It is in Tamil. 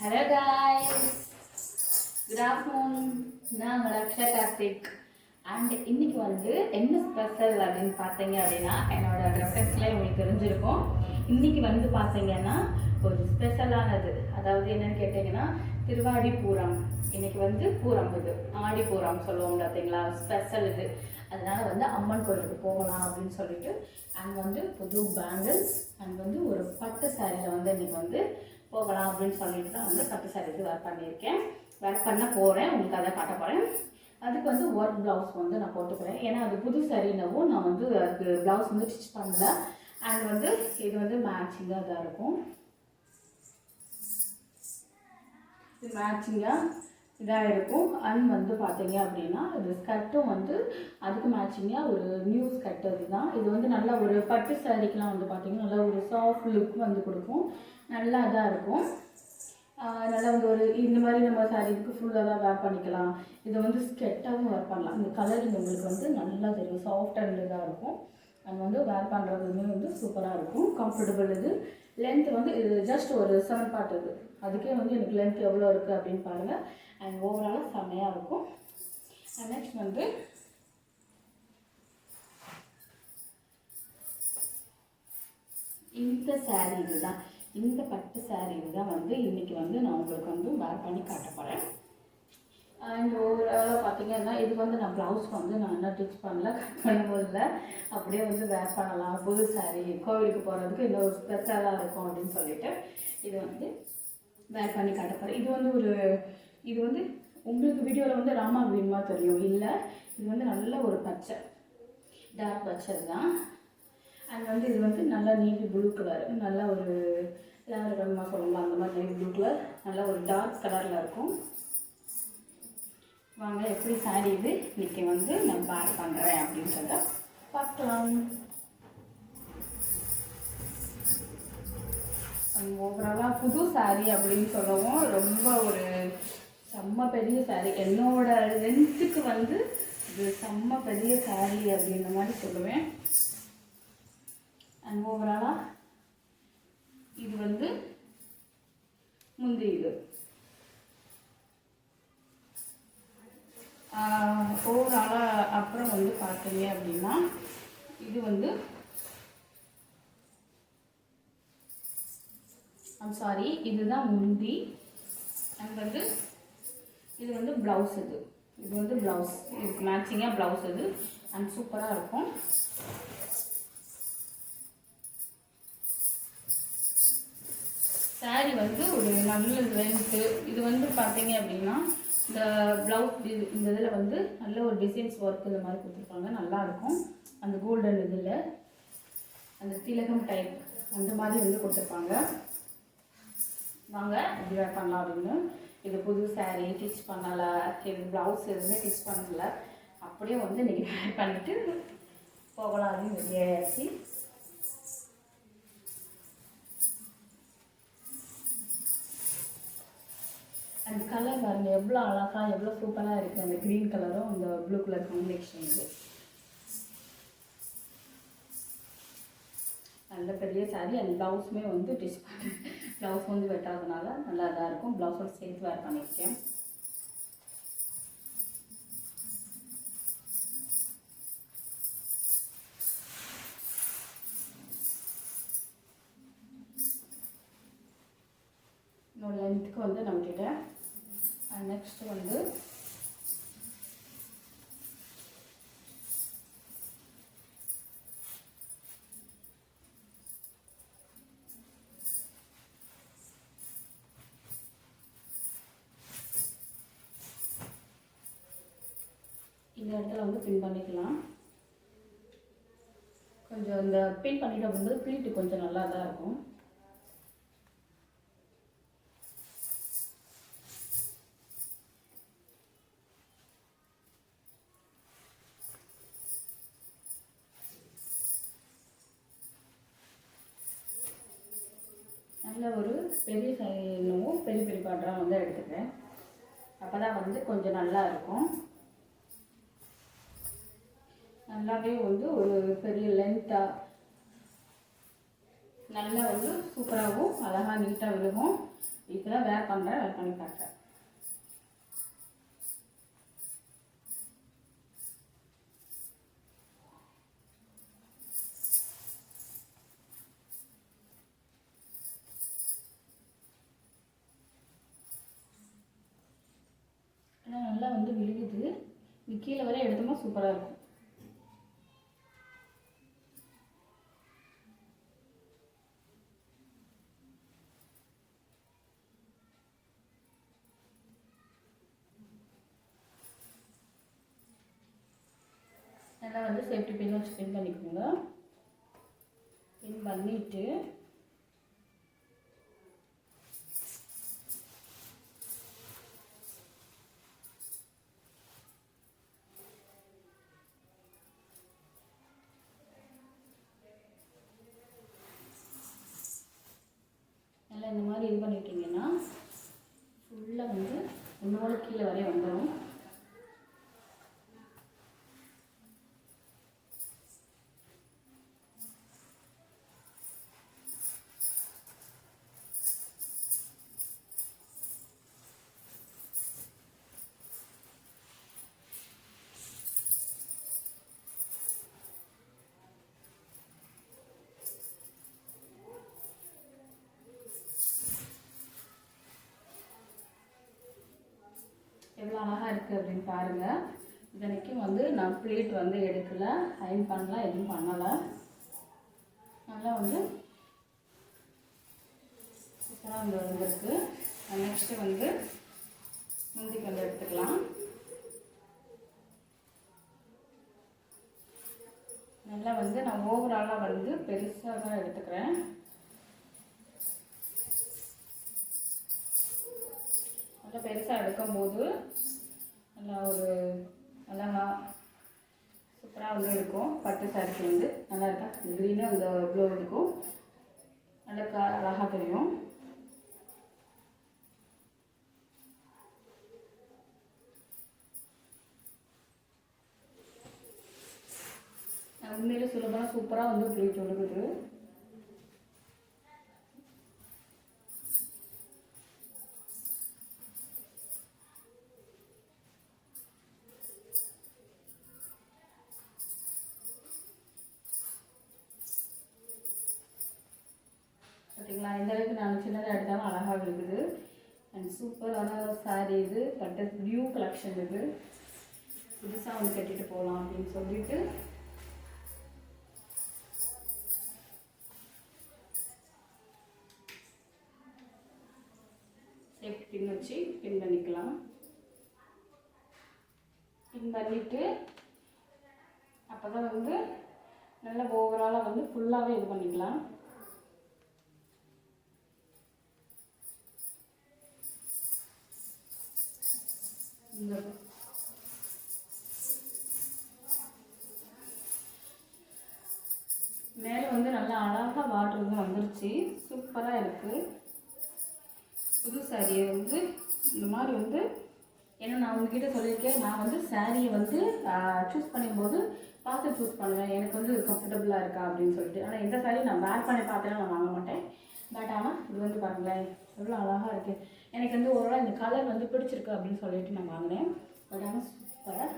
ஹலோ காய்ஸ் குட் ஆஃப்டர்நூன் நான் உங்கள் அக்ஷா கார்த்திக். அண்ட் இன்னைக்கு வந்து என்ன ஸ்பெஷல் அப்படின்னு பார்த்தீங்க அப்படின்னா என்னோட ரெஃபரன்ஸில் உங்களுக்கு தெரிஞ்சிருக்கும். இன்னைக்கு வந்து பார்த்தீங்கன்னா ஒரு ஸ்பெஷலானது அதாவது என்னன்னு கேட்டிங்கன்னா திருவாடி பூரம் இன்னைக்கு வந்து பூரம் இது. ஆடி பூரம் சொல்லுவோம் பார்த்தீங்களா? ஸ்பெஷல் இது. அதனால வந்து அம்மன் கோயிலுக்கு போகலாம் அப்படின்னு சொல்லிட்டு அண்ட் வந்து புது பேங்கிள்ஸ் அண்ட் வந்து ஒரு பட்டு சாரியில் வந்து இன்னைக்கு வந்து போகலாம் அப்படின்னு சொல்லிட்டு தான் வந்து பட்டு சாரிக்கு வேர் பண்ணியிருக்கேன். வேர் பண்ண போகிறேன் உங்களுக்கு அதை காட்ட போகிறேன் அதுக்கு வந்து ஒர்க் ப்ளவுஸ் வந்து நான் போட்டுக்கிறேன். ஏன்னா அது புது சாரினவும் நான் வந்து அதுக்கு ப்ளவுஸ் வந்து ஸ்டிச் பண்ணல. அண்ட் வந்து இது வந்து மேட்சிங்காக இதாக இருக்கும். இது மேட்சிங்காக இதாக இருக்கும். அண்ட் வந்து பார்த்தீங்க அப்படின்னா இது ஸ்கர்ட்டும் வந்து அதுக்கு மேட்சிங்காக ஒரு நியூ ஸ்கர்ட் அதுதான். இது வந்து நல்லா ஒரு பட்டு சாரிக்கெலாம் வந்து பார்த்தீங்கன்னா நல்லா ஒரு சாஃப்ட் லுக் வந்து கொடுக்கும். நல்லா இதாக இருக்கும். நல்லா வந்து ஒரு இந்த மாதிரி நம்ம சாரீக்கு ஃபுல்லாக தான் வேர் பண்ணிக்கலாம். இதை வந்து ஸ்கெட்டாகவும் வேர் பண்ணலாம். இந்த கலர் உங்களுக்கு வந்து நல்லா தெரியும். சாஃப்ட் அண்ட் இதாக இருக்கும். அண்ட் வந்து வேர் பண்ணுறதுமே வந்து சூப்பராக இருக்கும். கம்ஃபர்டபுள் இது. லென்த் வந்து இது ஜஸ்ட் ஒரு செவன் பார்ட் இது. அதுக்கே வந்து எனக்கு லென்த் எவ்வளோ இருக்குது அப்படின்னு பாருங்கள் அண்ட் ஓவராலாக செம்மையாக இருக்கும். அண்ட் நெக்ஸ்ட் வந்து இந்த saree இதுதான். இந்த பட்டு saree இதுதான் வந்து இன்றைக்கி வந்து நான் உங்களுக்கு வந்து வேர் பண்ணி காட்ட போகிறேன் அண்ட் ஓவராலாக பார்த்தீங்கன்னா இது வந்து நான் ப்ளவுஸ் வந்து நான் என்ன டிச் பண்ணல கட் பண்ண அப்படியே வந்து வேர் பண்ணலாம். புது saree கோவிலுக்கு போகிறதுக்கு இன்னொரு ஸ்பெஷலாக இருக்கும் அப்படின்னு சொல்லிட்டு இது வந்து வேர் பண்ணி காட்ட போகிறேன் இது வந்து ஒரு இது வந்து உங்களுக்கு வீடியோவில் வந்து ராமா கிரீன்மா தெரியும். இல்லை இது வந்து நல்ல ஒரு பச்சை டார்க் பச்சை தான். அண்ட் வந்து இது வந்து நல்லா நேவி ப்ளூ கலர் நல்ல ஒரு லேவரமா சொல்லலாம். அந்த மாதிரி நேவி ப்ளூ கலர் நல்ல ஒரு டார்க் கலரில் இருக்கும். வாங்க எப்படி சாரி இது? இன்னைக்கு வந்து நான் பார்த்து பண்ணுறேன் அப்படின்றத பார்க்கலாம். ஓவராலாக புது சாரி அப்படின்னு சொல்லவும் ரொம்ப ஒரு செம்ம பெரிய சாரி என்னோட லென்த்துக்கு வந்து இது செம்ம பெரிய சாரி அப்படின்ற மாதிரி சொல்லுவேன். அண்ட் ஓவராலாக இது வந்து முந்தி இது ஓவராலாக அப்புறம் வந்து பார்த்தீங்க அப்படின்னா இது வந்து ஐம் சாரி இதுதான் முந்தி அண்ட் வந்து இது வந்து ப்ளவுஸ் இது. இது வந்து ப்ளவுஸ் இதுக்கு மேட்சிங்காக ப்ளவுஸ் இது. அண்ட் சூப்பராக இருக்கும். சாரி வந்து ஒரு நல்ல லென்த்து இது வந்து பார்த்தீங்க அப்படின்னா இந்த ப்ளவுஸ் இந்த இதில் வந்து நல்ல ஒரு டிசைன்ஸ் ஒர்க் இந்த மாதிரி கொடுத்துருப்பாங்க. நல்லா இருக்கும் அந்த கோல்டன் இதில். அந்த திலகம் டைப் அந்த மாதிரி வந்து கொடுத்துருப்பாங்க. வாங்க எப்படி வேர் பண்ணலாம் அப்படின்னு. இது புது சாரீ ஸ்டிச் பண்ணலை. இது ப்ளவுஸ் எதுவுமே டிச் பண்ணல. அப்படியே வந்து இன்றைக்கி வேர் பண்ணிவிட்டு போகலாம் அப்படின்னு வெளியாகிடுச்சு கலர் பாருங்க எவ்வளோ அழகா எவ்வளோ சூப்பராக இருக்குது அந்த க்ரீன் கலரும் அந்த ப்ளூ கலர் காம்பினேஷன் இது. நல்ல பெரிய சாரி அந்த ப்ளவுஸுமே வந்து டிச் ப்ளவுஸ் வந்து வெட்டாததுனால நல்லா இதாக இருக்கும். ப்ளவுஸோட சேர்த்து வேர் பண்ணியிருக்கேன். இன்னொரு லென்த்துக்கு வந்து நம்மக்கிட்ட நெக்ஸ்ட் வந்து இந்த இடத்துல வந்து பின் பண்ணிக்கலாம். கொஞ்சம் இந்த பின் பண்ணிட்டு வந்து ப்ளீட்டு கொஞ்சம் நல்லா தான் இருக்கும். பெரிய சைனும் பெரிய பெரிய பாட்டராக வந்து எடுத்துக்கிறேன் அப்போ தான் வந்து கொஞ்சம் நல்லா இருக்கும். நல்லாவே வந்து ஒரு பெரிய லென்த்தாக நல்லா வந்து சூப்பராகவும் அழகாக நீட்டாக விழுகும். இப்போ தான் வேர் பண்ணுறேன் வேர் பண்ணி காட்டுறேன். வந்து விழுகுது. இது கீழே வரை எடுத்தோமா சூப்பராக இருக்கும். நல்லா வந்து சேஃப்டி பின் வச்சு பின் பண்ணிக்கோங்க. பின் பண்ணிட்டு இந்த மாதிரி இது பண்ணிட்டீங்கன்னா ஃபுல்லாக வந்து உன்னோட கீழே வரைய வந்துடும் எவ்வளோ அழகாக இருக்குது அப்படின்னு பாருங்கள் இதனைக்கும் வந்து நான் ப்ளேட் வந்து எடுக்கலை. அயன் பண்ணல எதுவும் பண்ணலை. நல்லா வந்து சூப்பராக வந்து வந்திருக்கு. நெக்ஸ்ட்டு வந்து முந்திக்கு வந்து எடுத்துக்கலாம். நல்லா வந்து நான் ஓவராலாக வந்து பெருசாக தான் எடுத்துக்கிறேன். நல்லா பெருசாக எடுக்கும்போது நல்லா ஒரு அழகா சூப்பராக வந்து இருக்கும். பட்டு சாரிக்கு வந்து நல்லா இருக்கா? க்ரீனாக இந்த ப்ளூ இருக்கும். நல்லா அழகாக தெரியும். உண்மையிலே சுலபமாக சூப்பராக வந்து ப்ளீட் ஒழுகுது பார்த்தீங்களா அளவுக்கு நான் சின்னதாக எடுத்தாலும் அழகாக இருக்குது. அண்ட் சூப்பரான சாரீ இது. பட் நியூ கலெக்ஷன் இது. புதுசாக வந்து கட்டிட்டு போகலாம் அப்படின்னு சொல்லிட்டு. சேஃப்டி பின் வச்சு பின் பண்ணிக்கலாம். பின் பண்ணிவிட்டு அப்போ தான் வந்து நல்ல ஓவராலாக வந்து ஃபுல்லாகவே இது பண்ணிக்கலாம். மேலே வந்து நல்லா அழகாக வாட்ரு வந்து வந்துருச்சு. சூப்பராக இருக்குது புது சாரியை வந்து இந்த மாதிரி வந்து ஏன்னா நான் உங்ககிட்ட சொல்லியிருக்கேன் நான் வந்து சாரியை வந்து சூஸ் பண்ணும்போது பார்த்து சூஸ் பண்ணுவேன். எனக்கு வந்து கம்ஃபர்டபுளாக இருக்கா அப்படின்னு சொல்லிட்டு. ஆனால் எந்த சாரியும் நான் வேர் பண்ணி பார்த்தேன்னா நான் வாங்க மாட்டேன். பட் ஆனால் இது வந்து பாருங்களேன் எவ்வளோ அழகாக இருக்குது எனக்கு வந்து ஒரு இந்த கலர் வந்து பிடிச்சிருக்கு அப்படின்னு சொல்லிட்டு நான் வாங்கினேன். பட் ஆனால் சூப்பராக